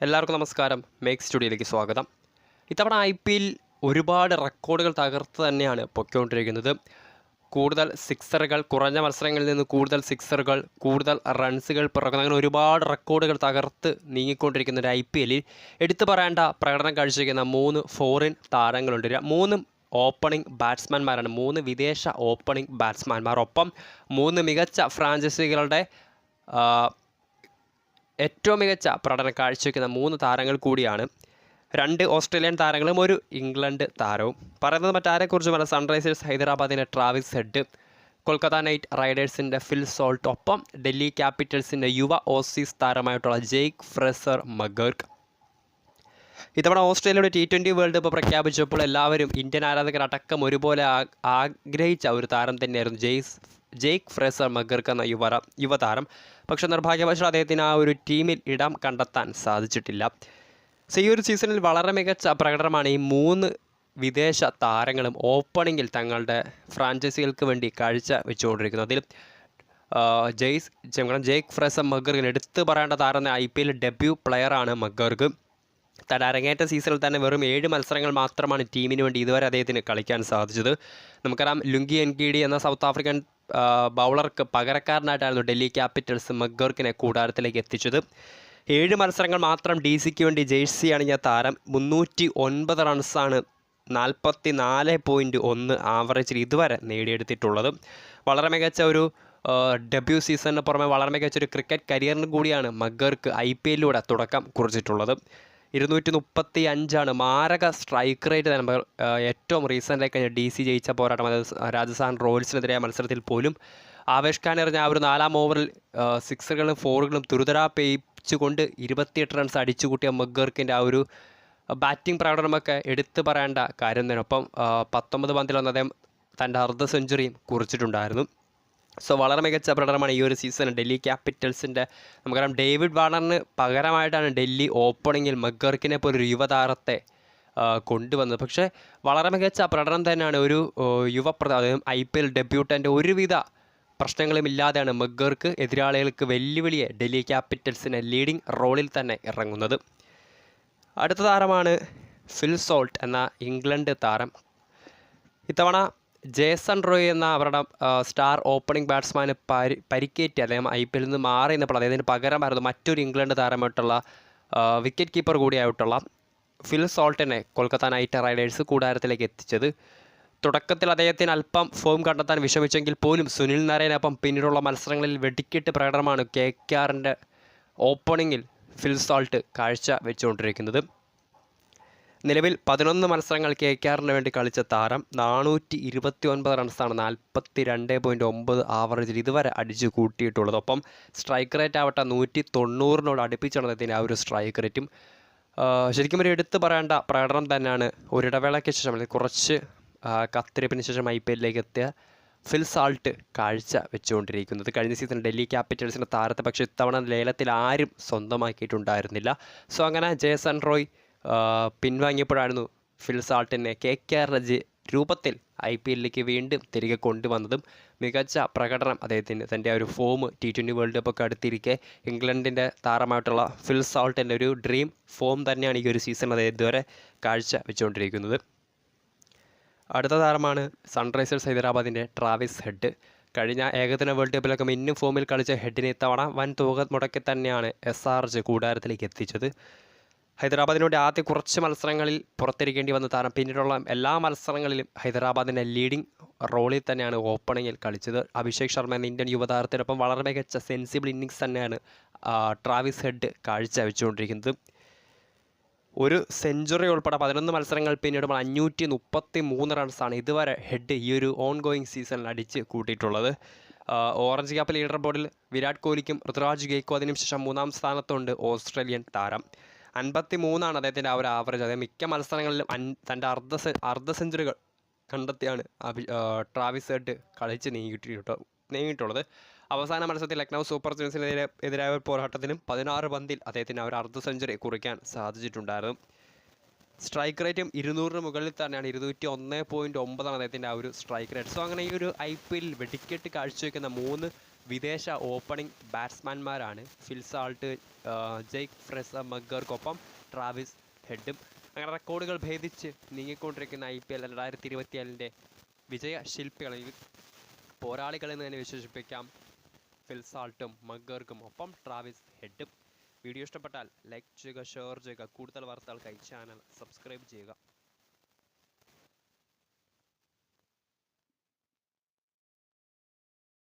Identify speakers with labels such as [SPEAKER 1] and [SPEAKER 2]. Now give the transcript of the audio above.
[SPEAKER 1] എല്ലാവർക്കും നമസ്കാരം. മേക്ക് സ്റ്റുഡിയോയിലേക്ക് സ്വാഗതം. ഇത്തവണ ഐ പി എൽ ഒരുപാട് റെക്കോർഡുകൾ തകർത്ത് തന്നെയാണ് പൊയ്ക്കൊണ്ടിരിക്കുന്നത്. കൂടുതൽ സിക്സറുകൾ കുറഞ്ഞ മത്സരങ്ങളിൽ നിന്ന് കൂടുതൽ സിക്സറുകൾ കൂടുതൽ റൺസുകൾ പിറക്കുന്ന അങ്ങനെ ഒരുപാട് റെക്കോർഡുകൾ തകർത്ത് നീങ്ങിക്കൊണ്ടിരിക്കുന്ന ഒരു ഐ പി എല്ലിൽ എടുത്തു പറയേണ്ട പ്രകടനം കാഴ്ചവെക്കുന്ന മൂന്ന് ഫോറിൻ താരങ്ങളുണ്ട്. മൂന്ന് ഓപ്പണിംഗ് ബാറ്റ്സ്മാൻമാരാണ്. മൂന്ന് വിദേശ ഓപ്പണിംഗ് ബാറ്റ്സ്മാൻമാർ. ഒപ്പം മൂന്ന് മികച്ച ഫ്രാഞ്ചൈസികളുടെ ഏറ്റവും മികച്ച പ്രകടനം കാഴ്ചവെക്കുന്ന മൂന്ന് താരങ്ങൾ കൂടിയാണ്. രണ്ട് ഓസ്ട്രേലിയൻ താരങ്ങളും ഒരു ഇംഗ്ലണ്ട് താരവും. പറയുന്നത് മറ്റാരെക്കുറിച്ചുമല്ല സൺറൈസേഴ്സ് ഹൈദരാബാദിന്റെ ട്രാവിസ് ഹെഡ് കൊൽക്കത്ത നൈറ്റ് റൈഡേഴ്സിന്റെ ഫിൽ സോൾട്ട് ഒപ്പം ഡൽഹി ക്യാപിറ്റൽസിന്റെ യുവ ഓസീസ് താരമായിട്ടുള്ള ജെയ്ക്ക് ഫ്രെസർ മഗർക്ക് ഇത്തവണ ഓസ്ട്രേലിയയുടെ ടി ട്വന്റി വേൾഡ് കപ്പ് പ്രഖ്യാപിച്ചപ്പോൾ എല്ലാവരും ഇന്ത്യൻ ആരാധകരടക്കം ഒരുപോലെ ആഗ്രഹിച്ച ഒരു താരം തന്നെയായിരുന്നു ജെയ്സ് ജെയ്ക്ക് ഫ്രേസർ മഗർക്ക് എന്ന യുവ യുവതാരം. പക്ഷേ നിർഭാഗ്യവശാൽ അദ്ദേഹത്തിന് ആ ഒരു ടീമിൽ ഇടം കണ്ടെത്താൻ സാധിച്ചിട്ടില്ല. സോ ഈ ഒരു സീസണിൽ വളരെ മികച്ച പ്രകടനമാണ് ഈ മൂന്ന് വിദേശ താരങ്ങളും ഓപ്പണിങ്ങിൽ തങ്ങളുടെ ഫ്രാഞ്ചൈസികൾക്ക് വേണ്ടി കാഴ്ച വെച്ചുകൊണ്ടിരിക്കുന്നത്. അതിൽ ജെയ്സ് നമ്മുടെ ജെയ്ക്ക് ഫ്രേസർ മഗർഗിന് എടുത്തു പറയേണ്ട താരം ഐ പി എൽ ഡെബ്യൂ പ്ലെയറാണ് മഗർഗ്. തന്റെ അരങ്ങേറ്റ സീസണിൽ തന്നെ വെറും ഏഴ് മത്സരങ്ങൾ മാത്രമാണ് ടീമിന് വേണ്ടി ഇതുവരെ അദ്ദേഹത്തിന് കളിക്കാൻ സാധിച്ചത്. നമുക്കറിയാം ലുങ്കി എൻകിഡി എന്ന സൗത്ത് ആഫ്രിക്കൻ ബൗളർക്ക് പകരക്കാരനായിട്ടായിരുന്നു ഡൽഹി ക്യാപിറ്റൽസ് മഗ്ഗോർക്കിനെ കൂടാരത്തിലേക്ക് എത്തിച്ചത്. ഏഴ് മത്സരങ്ങൾ മാത്രം ഡി സിക്ക് വേണ്ടി ജേഴ്സി അണിഞ്ഞ താരം. മുന്നൂറ്റി ഒൻപത് റൺസാണ് നാൽപ്പത്തി നാല് പോയിന്റ് ഒന്ന് ആവറേജിൽ ഇതുവരെ നേടിയെടുത്തിട്ടുള്ളത്. വളരെ മികച്ച ഒരു ഡെബ്യൂ സീസണിന് പുറമെ വളരെ മികച്ച ഒരു ക്രിക്കറ്റ് കരിയറിന് കൂടിയാണ് മഗ്ഗർക്ക് ഐ പി എല്ലിലൂടെ തുടക്കം കുറിച്ചിട്ടുള്ളത്. ഇരുന്നൂറ്റി മുപ്പത്തി അഞ്ചാണ് മാരക സ്ട്രൈക്ക് റേറ്റ് ആ, ഏറ്റവും റീസെന്റായി കഴിഞ്ഞ ഡി സി ജയിച്ച പോരാട്ടം അതായത് രാജസ്ഥാൻ റോയൽസിനെതിരായ മത്സരത്തിൽ പോലും ആവേഷ് ഖാൻ എറിഞ്ഞ ആ ഒരു നാലാം ഓവറിൽ സിക്സറുകളും ഫോറുകളും തുരുതരാ പേയിച്ചുകൊണ്ട് ഇരുപത്തിയെട്ട് റൺസ് അടിച്ചുകൂട്ടിയ മഗർക്കിന്റെ ആ ഒരു ബാറ്റിംഗ് പ്രകടനമൊക്കെ എടുത്തു പറയേണ്ട കാര്യം തന്നെ. ഒപ്പം പത്തൊമ്പത് പത്തൊമ്പത് പന്തിലൊന്ന് അദ്ദേഹം തന്റെ അർദ്ധ സെഞ്ചുറിയും കുറിച്ചിട്ടുണ്ടായിരുന്നു. സോ വളരെ മികച്ച പ്രകടനമാണ് ഈ ഒരു സീസൺ ഡൽഹി ക്യാപിറ്റൽസിന്റെ നമുക്കറിയാം ഡേവിഡ് വാണറിന് പകരമായിട്ടാണ് ഡൽഹി ഓപ്പണിങ്ങിൽ മഗർക്കിനെ ഒരു യുവതാരത്തെ കൊണ്ടുവന്നത്. പക്ഷേ വളരെ മികച്ച പ്രകടനം തന്നെയാണ് ഒരു യുവ അതായത് ഐ പി എൽ ഡെബ്യൂട്ടന്റെ ഒരുവിധ പ്രശ്നങ്ങളുമില്ലാതെയാണ് മഗർക്ക് എതിരാളികൾക്ക് വെല്ലുവിളിയെ ഡൽഹി ക്യാപിറ്റൽസിനെ ലീഡിംഗ് റോളിൽ തന്നെ ഇറങ്ങുന്നത്. അടുത്ത താരമാണ് ഫിൽ സോൾട്ട് എന്ന ഇംഗ്ലണ്ട് താരം. ഇത്തവണ ജേസൺ റോയ് എന്ന അവരുടെ സ്റ്റാർ ഓപ്പണിംഗ് ബാറ്റ്സ്മാന് പരി പരിക്കേറ്റി അദ്ദേഹം ഐ പി എല്ലിൽ നിന്ന് മാറി നിന്നപ്പോൾ അദ്ദേഹത്തിന് പകരമായിരുന്നു മറ്റൊരു ഇംഗ്ലണ്ട് താരമായിട്ടുള്ള വിക്കറ്റ് കീപ്പർ കൂടിയായിട്ടുള്ള ഫിൽ സോൾട്ടിനെ കൊൽക്കത്ത നൈറ്റ് റൈഡേഴ്സ് കൂടാരത്തിലേക്ക് എത്തിച്ചത്. തുടക്കത്തിൽ അദ്ദേഹത്തിന് അല്പം ഫോം കണ്ടെത്താൻ വിഷമിച്ചെങ്കിൽ പോലും സുനിൽ നാരായണപ്പം പിന്നീടുള്ള മത്സരങ്ങളിൽ വെടിക്കെട്ട് പ്രകടനമാണ് കെ കെ ആറിന്റെ ഓപ്പണിങ്ങിൽ ഫിൽ സോൾട്ട് കാഴ്ച വെച്ചുകൊണ്ടിരിക്കുന്നത്. നിലവിൽ പതിനൊന്ന് മത്സരങ്ങൾ കെ കെ ആറിന് വേണ്ടി കളിച്ച താരം നാനൂറ്റി ഇരുപത്തി ഒൻപത് റൺസാണ് നാൽപ്പത്തി രണ്ട് പോയിന്റ് ഒമ്പത് ആവറേജിൽ ഇതുവരെ അടിച്ചു കൂട്ടിയിട്ടുള്ളത്. ഒപ്പം സ്ട്രൈക്ക് റേറ്റ് ആവട്ടെ നൂറ്റി തൊണ്ണൂറിനോട് അടുപ്പിച്ചാണ് അദ്ദേഹത്തിന്റെ ആ ഒരു സ്ട്രൈക്ക് റേറ്റും ശരിക്കും ഒരു എടുത്തു പറയേണ്ട പ്രകടനം തന്നെയാണ് ഒരിടവേളയ്ക്ക് ശേഷം അല്ലെങ്കിൽ കുറച്ച് കത്തിരിപ്പിന് ശേഷം ഐ പി എല്ലിലേക്ക് എത്തിയ ഫിൽ സാൾട്ട് കാഴ്ച വെച്ചുകൊണ്ടിരിക്കുന്നത്. കഴിഞ്ഞ സീസൺ ഡൽഹി ക്യാപിറ്റൽസിന്റെ താരത്തെ പക്ഷേ ഇത്തവണ ലേലത്തിൽ ആരും സ്വന്തമാക്കിയിട്ടുണ്ടായിരുന്നില്ല. സോ അങ്ങനെ ജേസൺ റോയ് പിൻവാങ്ങിയപ്പോഴായിരുന്നു ഫിൽ സാൾട്ടിനെ കെ കെ ആറിന്റെ രൂപത്തിൽ ഐ പി എല്ലിലേക്ക് വീണ്ടും തിരികെ കൊണ്ടുവന്നതും മികച്ച പ്രകടനം അദ്ദേഹത്തിന് തന്റെ ഒരു ഫോം ടി ട്വന്റി വേൾഡ് കപ്പൊക്കെ അടുത്തിരിക്കെ ഇംഗ്ലണ്ടിന്റെ താരമായിട്ടുള്ള ഫിൽ സാൾട്ടിന്റെ ഒരു ഡ്രീം ഫോം തന്നെയാണ് ഈ ഒരു സീസൺ അദ്ദേഹം ഇതുവരെ കാഴ്ച വെച്ചുകൊണ്ടിരിക്കുന്നത്. അടുത്ത താരമാണ് സൺറൈസേഴ്സ് ഹൈദരാബാദിന്റെ ട്രാവിസ് ഹെഡ്. കഴിഞ്ഞ ഏകദിന വേൾഡ് കപ്പിലൊക്കെ മിന്നും ഫോമിൽ കളിച്ച ഹെഡിനെ ഇത്തവണ വൻ തുക മുടക്കി തന്നെയാണ് എസ് ആർ ജെ കൂടാരത്തിലേക്ക് എത്തിച്ചത്. ഹൈദരാബാദിന് വേണ്ടി ആദ്യ കുറച്ച് മത്സരങ്ങളിൽ പുറത്തിരിക്കേണ്ടി വന്ന താരം. പിന്നീടുള്ള എല്ലാ മത്സരങ്ങളിലും ഹൈദരാബാദിന്റെ ലീഡിംഗ് റോളിൽ തന്നെയാണ് ഓപ്പണിങ്ങിൽ കളിച്ചത്. അഭിഷേക് ശർമ്മ എന്ന ഇന്ത്യൻ യുവതാരത്തിനൊപ്പം വളരെ മികച്ച സെൻസിബിൾ ഇന്നിങ്സ് തന്നെയാണ് ട്രാവിസ് ഹെഡ് കാഴ്ച വെച്ചുകൊണ്ടിരിക്കുന്നത് ഒരു സെഞ്ചുറി ഉൾപ്പെടെ പതിനൊന്ന് മത്സരങ്ങൾ പിന്നിടുമ്പോൾ അഞ്ഞൂറ്റി മുപ്പത്തി മൂന്ന് റൺസാണ് ഇതുവരെ ഹെഡ് ഈ ഒരു ഓൺ ഗോയിങ് സീസണിൽ അടിച്ച് കൂട്ടിയിട്ടുള്ളത്. ഓറഞ്ച് ക്യാപ്പ് ലീഡർ ബോർഡിൽ വിരാട് കോഹ്ലിക്കും ഋതുരാജ് ഗെയ്ക്വാദിനും ശേഷം മൂന്നാം സ്ഥാനത്തുണ്ട് ഓസ്ട്രേലിയൻ താരം. അൻപത്തി മൂന്നാണ് അദ്ദേഹത്തിന്റെ ആ ഒരു ആവറേജ് അതായത് മിക്ക മത്സരങ്ങളിലും തന്റെ അർദ്ധ അർദ്ധ സെഞ്ചുറികൾ കണ്ടെത്തിയാണ് അഭി ട്രാവിസ് ഹെഡ് കളിച്ച് നീങ്ങിയിട്ട് നീങ്ങിയിട്ടുള്ളത്. അവസാന മത്സരത്തിൽ ലക്നൗ സൂപ്പർ ജയൻസിനെതിരെ എതിരായ ഒരു പോരാട്ടത്തിനും പതിനാറ് പന്തിൽ അദ്ദേഹത്തിന് ഒരു അർദ്ധ സെഞ്ചുറി കുറിക്കാൻ സാധിച്ചിട്ടുണ്ടായിരുന്നു. സ്ട്രൈക്ക് റേറ്റും ഇരുന്നൂറിന് മുകളിൽ തന്നെയാണ്. ഇരുന്നൂറ്റി ഒന്ന് പോയിന്റ് ഒമ്പതാണ് അദ്ദേഹത്തിന്റെ ആ ഒരു സ്ട്രൈക്ക് റേറ്റ് സോ അങ്ങനെ ഈ ഒരു ഐ പി എല്ലിൽ വെടിക്കെട്ട് കാഴ്ചവെക്കുന്ന മൂന്ന് വിദേശ ഓപ്പണിംഗ് ബാറ്റ്സ്മാൻമാരാണ്. ഫിൽസാൾട്ട് ജെയ്ക്ക് ഫ്രെസ മഗ്ഗർക്കൊപ്പം ട്രാവിസ് ഹെഡും. അങ്ങനെ റെക്കോർഡുകൾ ഭേദിച്ച് നീങ്ങിക്കൊണ്ടിരിക്കുന്ന ഐ പി എൽ രണ്ടായിരത്തി ഇരുപത്തിയേഴിന്റെ വിജയ ശില്പികളിൽ പോരാളികളെന്ന് തന്നെ വിശേഷിപ്പിക്കാം. ഫിൽസാൾട്ടും മഗ്ഗർക്കും ഒപ്പം ട്രാവിസ് ഹെഡും. വീഡിയോ ഇഷ്ടപ്പെട്ടാൽ ലൈക്ക് ചെയ്യുക ഷെയർ ചെയ്യുക. കൂടുതൽ വാർത്തകൾക്കായി ചാനൽ സബ്സ്ക്രൈബ് ചെയ്യുക.